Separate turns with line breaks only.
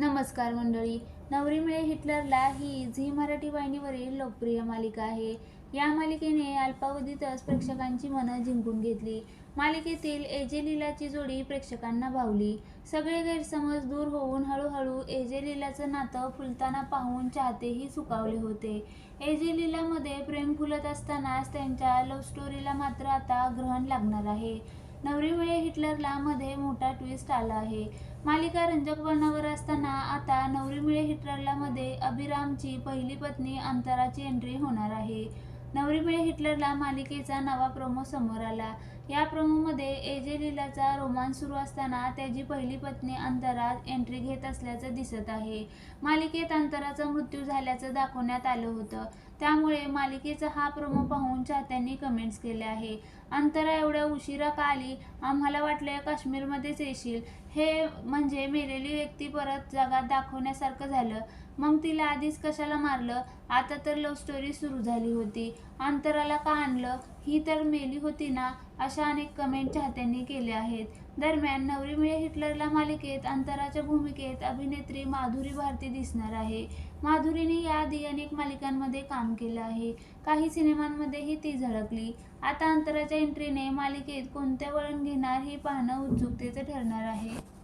नमस्कार मंडळी. नवरी मिळे हिटलरला ही झी मराठी वाहिनीवरील लोकप्रिय मालिका आहे. या मालिकेने अल्पावधीतच प्रेक्षकांची मनं जिंकून घेतली. मालिकेतील एजे लीलाची जोडी प्रेक्षकांना भावली. सगळे गैरसमज दूर होऊन हळूहळू एजे लीलाचं नातं फुलताना पाहून चाहतेही सुकावले होते. एजे लीलामध्ये प्रेम फुलत असतानाच त्यांच्या लव्ह स्टोरीला मात्र आता ग्रहण लागणार आहे. नवरीमुळे हिटलरला मध्ये मोठा ट्विस्ट आला आहे. मालिका रंजक वर्णावर असताना आता नवरीमुळे हिटलरला मध्ये अभिरामची पहिली पत्नी अंतराची एंट्री होणार आहे. नवरीमुळे हिटलरला मालिकेचा नवा प्रोमो समोर आला. या प्रोमोमध्ये एजे लीलाचा रोमांस सुरू असताना त्याची पहिली पत्नी अंतरा एंट्री घेत असल्याचं दिसत आहे. मालिकेत अंतराचा मृत्यू झाल्याचं दाखवण्यात आलं होतं. त्यामुळे मालिकेचा हा प्रोमो पाहून चाहत्यांनी कमेंट्स केले आहे. अंतरा एवढ्या उशिरा का आली? आम्हाला वाटलं काश्मीरमध्येच येशील. हे म्हणजे मेलेली व्यक्ती परत जगात दाखवण्यासारखं झालं. मग तिला आधीच कशाला मारलं? आता तर लव्ह स्टोरी सुरू झाली होती. अंतराला का आणलं? ही तर मेली होती ना अशा अनेक कमेंट चाहत्यांनी केल्या आहेत. दरम्यान नवरी मिळे हिटलरला मालिकेत अंतराच्या भूमिकेत अभिनेत्री माधुरी भारती दिसणार आहे. माधुरीने याआधी अनेक मालिकांमध्ये काम केलं आहे. काही सिनेमांमध्येही ती झळकली. आता अंतराच्या एंट्रीने मालिकेत कोणते वळण घेणार हे पाहणं उत्सुकतेचं ठरणार आहे.